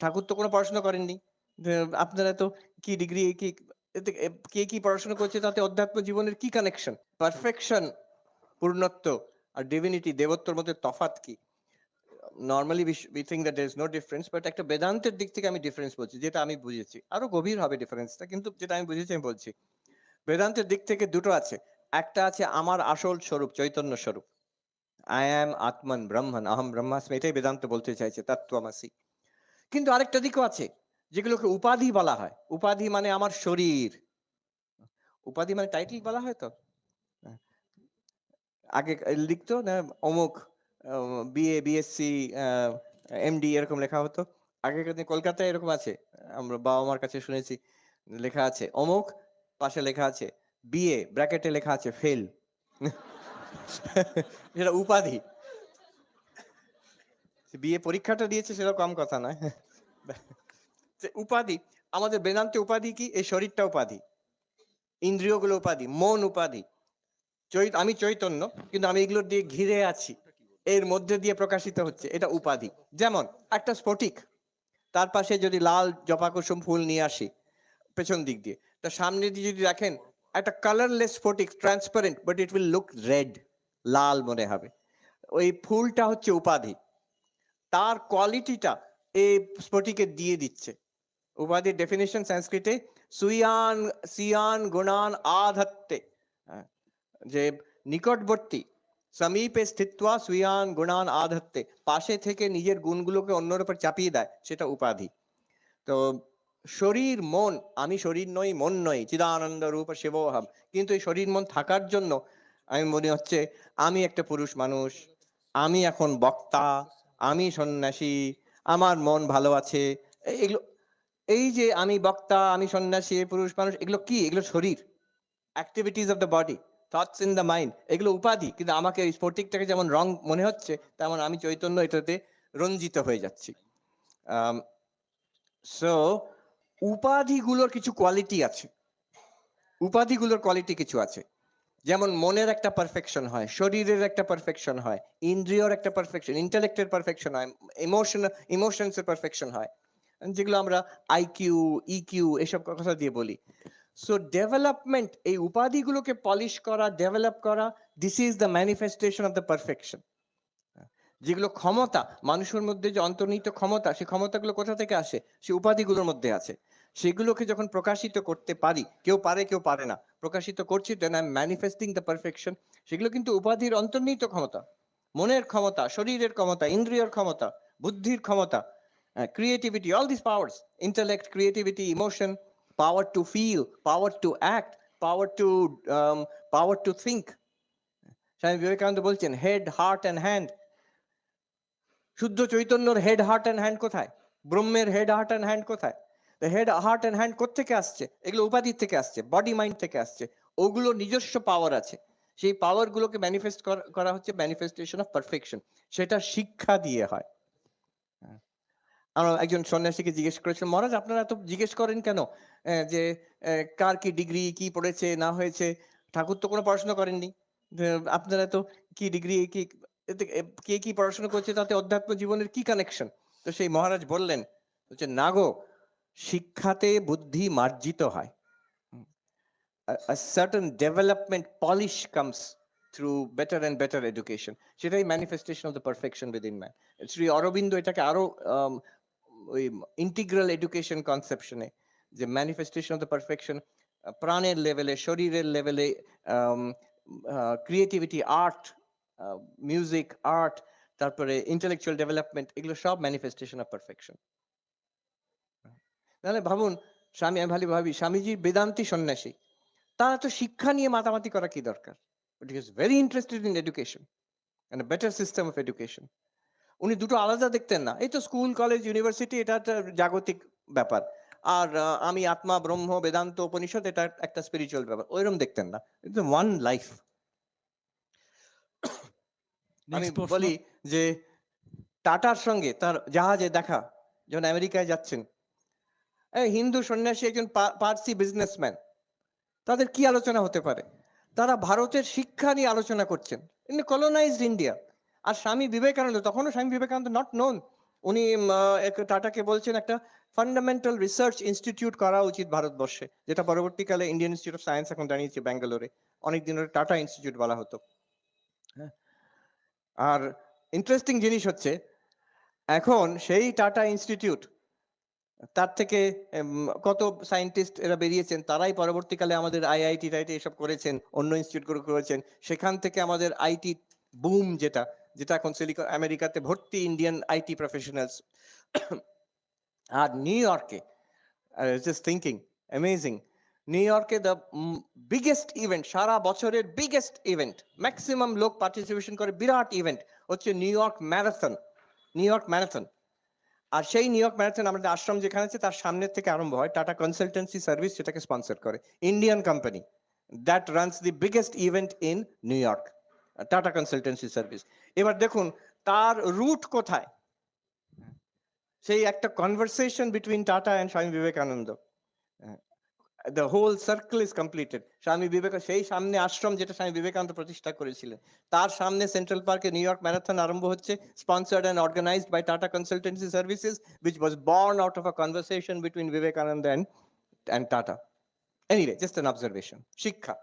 ঠাকুর তো কোনো পড়াশোনা করেননি। আপনারা তো কি ডিগ্রি কি কে কি পড়াশোনা করছে তাতে অধ্যাত্ম জীবনের কি কানেকশন পারফেকশন পূর্ণত্ব আর ডিভিনিটি দেবত্বর মধ্যে তফাৎ কি? Normally we think that is no difference but একটা বেদান্তের দিক থেকে আমি ডিফারেন্স বলছি, যেটা আমি বুঝেছি। আরও গভীর হবে ডিফারেন্সটা কিন্তু যেটা আমি বুঝেছি আমি বলছি। বেদান্তের দিক থেকে দুটো আছে। একটা আছে আমার আসল স্বরূপ, চৈতন্য স্বরূপ। আই অ্যাম আত্মন ব্রহ্মন আহম ব্রহ্মাস্মি এটাই বেদান্ত বলতে চাইছে, তত্ত্বমাসি। কিন্তু আরেকটা দিকও আছে, যেগুলোকে উপাধি বলা হয়। উপাধি মানে আমার শরীর। উপাধি মানে টাইটেল বলা হয় তো? আগে লিখতো না, অমুক বিএ বিএসসি এমডি এরকম লেখা হতো। আগেকার দিনে কলকাতায় এরকম আছে, আমরা বাবা মার কাছে শুনেছি, লেখা আছে, অমুক, পাশে লেখা আছে বিএ ব্র্যাকেটে লেখা আছে ফেল এটা উপাধি। বিএ পরীক্ষাটা দিয়েছে সেটা কম কথা নয়। উপাধি, আমাদের বেদান্তে উপাধি কি? এই শরীরটা উপাধি, ইন্দ্রিয়গুলো উপাধি, মন উপাধি। চৈত, আমি চৈতন্য, কিন্তু আমি এগুলো দিয়ে ঘিরে আছি। এর মধ্যে দিয়ে প্রকাশিত হচ্ছে, এটা উপাধি। যেমন, একটা স্ফটিক, তার পাশে যদি লাল জপা কুসুম ফুল নিয়ে আসি, পেছন দিক দিয়ে, তা সামনে দিয়ে যদি রাখেন একটা কালারলেস স্ফটিক transparent but it will look red লাল মনে হবে। ওই ফুলটা হচ্ছে উপাধি। তার কোয়ালিটিটা এই স্ফটিকে দিয়ে দিচ্ছে। উপাধির ডেফিনেশন সংস্কৃতে সুয়ান সিয়ান গুণান আধত্তে হ্যাঁ, যে নিকটবর্তী সমীপে স্থিত্বা সুয়ান গুণান আধত্তে পাশে থেকে নিজের গুণগুলোকে অন্যের উপর চাপিয়ে দেয় সেটা উপাধি। তো শরীর মন আমি শরীর নই মন নই চিদানন্দ রূপ শিবোহম কিন্তু এই শরীর মন থাকার জন্য আমি মনে হচ্ছে আমি একটা পুরুষ মানুষ আমি এখন বক্তা আমি সন্ন্যাসী, আমার মন ভালো আছে। এগুলো, এই যে আমি বক্তা, আমি সন্ন্যাসী পুরুষ মানুষ, এগুলো কি? এগুলো শরীর। Activities of the body thoughts in the mind এগুলো উপাধি। কিন্তু আমাকে এই স্ফটিকটাকে যেমন রং মনে হচ্ছে, তেমন আমি চৈতন্য এটাতে রঞ্জিত হয়ে যাচ্ছি। সো উপাধিগুলোর কিছু কোয়ালিটি আছে। উপাধিগুলোর কোয়ালিটি কিছু আছে। যেমন মনের একটা পারফেকশন হয়, শরীরের একটা পারফেকশন হয়, ইন্দ্রিয়র একটা পারফেকশন ইন্টেলেক্টের পারফেকশন হয় ইমোশন ইমোশনসের পারফেকশন হয়, যেগুলো আমরা আইকিউ ইকিউ এসব কথা দিয়ে বলি। সো ডেভেলপমেন্ট এই উপাধিগুলোকে পলিশ করা ডেভেলপ করা this is the manifestation of the perfection যেগুলো ক্ষমতা, মানুষের মধ্যে যে অন্তর্নিহিত ক্ষমতা সেই ক্ষমতাগুলো কোথা থেকে আসে? সেই উপাধিগুলোর মধ্যে আছে। সেগুলোকে যখন প্রকাশিত করতে পারি, কেউ পারে কেউ পারে না, প্রকাশিত করছি then I manifesting the perfection সেগুলো কিন্তু উপাধির অন্তর্নিহিত ক্ষমতা, মনের ক্ষমতা, শরীরের ক্ষমতা, ইন্দ্রিয়র ক্ষমতা, বুদ্ধির ক্ষমতা creativity all this powers intellect creativity emotion power to feel power to act power to power to think Swami Vivekananda বলছেন হেড হার্ট অ্যান্ড হ্যান্ড শুদ্ধ চৈতন্যর হেড হার্ট অ্যান্ড হ্যান্ড কোথায়? ব্রহ্মের হেড হার্ট অ্যান্ড হ্যান্ড কোথায়? Head heart and hand থেকে আসছে? এগুলো উপাধির থেকে আসছে বডি মাইন্ড থেকে আসছে। ওগুলো নিজস্ব পাওয়ার আছে। সেই পাওয়ার গুলোকে ম্যানিফেস্ট করা হচ্ছে ম্যানিফেস্টেশন অফ পারফেকশন সেটা শিক্ষা দিয়ে হয়। আমরা একজন সন্ন্যাসীকে জিজ্ঞেস করেছিলাম, মহারাজ, আপনারা এত জিজ্ঞেস করেন কেন? যে কার কি ডিগ্রি কি পড়েছে, না হয়েছে? ঠাকুর তো কোনো পড়াশোনা করেননি। আপনারা তো কি ডিগ্রি কি কে কি পড়াশোনা করছে, তাতে অধ্যাত্ম জীবনের কি কানেকশন তো সেই মহারাজ বললেন হচ্ছে না গো শিক্ষাতে বুদ্ধি মার্জিত হয়। a development polish polish through better and better education সেটাই manifestation of the perfection within man. Shri Aurobindo এটাকে আরও ওই ইন্টিগ্রাল এডুকেশন কনসেপশনে যে ম্যানিফেস্টেশন অফ দ্য পারফেকশন প্রাণের লেভেলে শরীরের লেভেলে ক্রিয়েটিভিটি আর্ট মিউজিক আর্ট তারপরে ইন্টেলেকচুয়াল ডেভেলপমেন্ট এগুলো সব ম্যানিফেস্টেশন অফ পারফেকশন তাহলে ভাবুন স্বামী আমি ভালো ভাবি স্বামীজি বেদান্তি সন্ন্যাসী তারা তো শিক্ষা নিয়ে মাতামাতি করা কি দরকার? But is very interested in education and better system of education উনি দুটো আলাদা দেখতেন না। এই তো স্কুল কলেজ ইউনিভার্সিটি এটা একটা জাগতিক ব্যাপার। আর আমি আত্মা ব্রহ্ম বেদান্ত উপনিষদ এটা একটা স্পিরিচুয়াল ব্যাপার। ওইরকম দেখতেন না। ইটস ওয়ান লাইফ আমি বলি যে টাটার সঙ্গে তার জাহাজে দেখা যখন আমেরিকায় যাচ্ছেন হিন্দু সন্ন্যাসী একজন পার্সি বিজনেসম্যান তাদের কি আলোচনা হতে পারে? তারা ভারতের শিক্ষা নিয়ে আলোচনা করছেন। ইন কলোনাইজড ইন্ডিয়া আর স্বামী বিবেকানন্দ, তখনও স্বামী বিবেকানন্দ নট নোন উনি টাটাকে বলছেন একটা ফান্ডামেন্টাল রিসার্চ ইনস্টিটিউট করা উচিত ভারতবর্ষে, যেটা পরবর্তীকালে ইন্ডিয়ান ইনস্টিটিউট অফ সায়েন্স এখন দাঁড়িয়েছে ব্যাঙ্গালোরে। অনেকদিন ধরে টাটা ইনস্টিটিউট বলা হতো। হ্যাঁ। আর ইন্টারেস্টিং জিনিস হচ্ছে, এখন সেই টাটা ইনস্টিটিউট তার থেকে কত সায়েন্টিস্ট এরা বেরিয়েছেন, তারাই পরবর্তীকালে আমাদের আইআইটি টাইটি এসব করেছেন, অন্য ইনস্টিটিউটগুলো করেছেন। সেখান থেকে আমাদের আইটি বুম যেটা যেটা এখন সিলিকন আমেরিকাতে ভর্তি ইন্ডিয়ান আইটি প্রফেশনালস আর নিউ ইয়র্কে জাস্ট থিঙ্কিং অ্যামেজিং নিউ ইয়র্কে দ্য বিগেস্ট ইভেন্ট সারা বছরের বিগেস্ট ইভেন্ট ম্যাক্সিমাম লোক পার্টিসিপেশন করে, বিরাট ইভেন্ট হচ্ছে New York marathon New York marathon আর সেই নিউ ইয়র্ক ম্যারাথন আমাদের আশ্রম যেখানে আছে, তার সামনের থেকে আরম্ভ হয় টাটা কনসালটেন্সি সার্ভিস সেটাকে স্পন্সর করে। Indian company that runs the biggest event in New York Tata consultancy service এবার দেখুন, তার রুট কোথায়? সেই একটা conversation between tata and Swami Vivekananda The whole circle is completed Swami Vivek সেই সামনে আশ্রম যেটা স্বামী বিবেকানন্দ প্রতিষ্ঠা করেছিলেন তার সামনে সেন্ট্রাল পার্কে নিউ ইয়র্ক ম্যারাথন আরম্ভ হচ্ছে sponsored and organized by Tata Consultancy Services, which was born out of a conversation between Vivekananda and, and Tata. Anyway, just an observation. Shikha.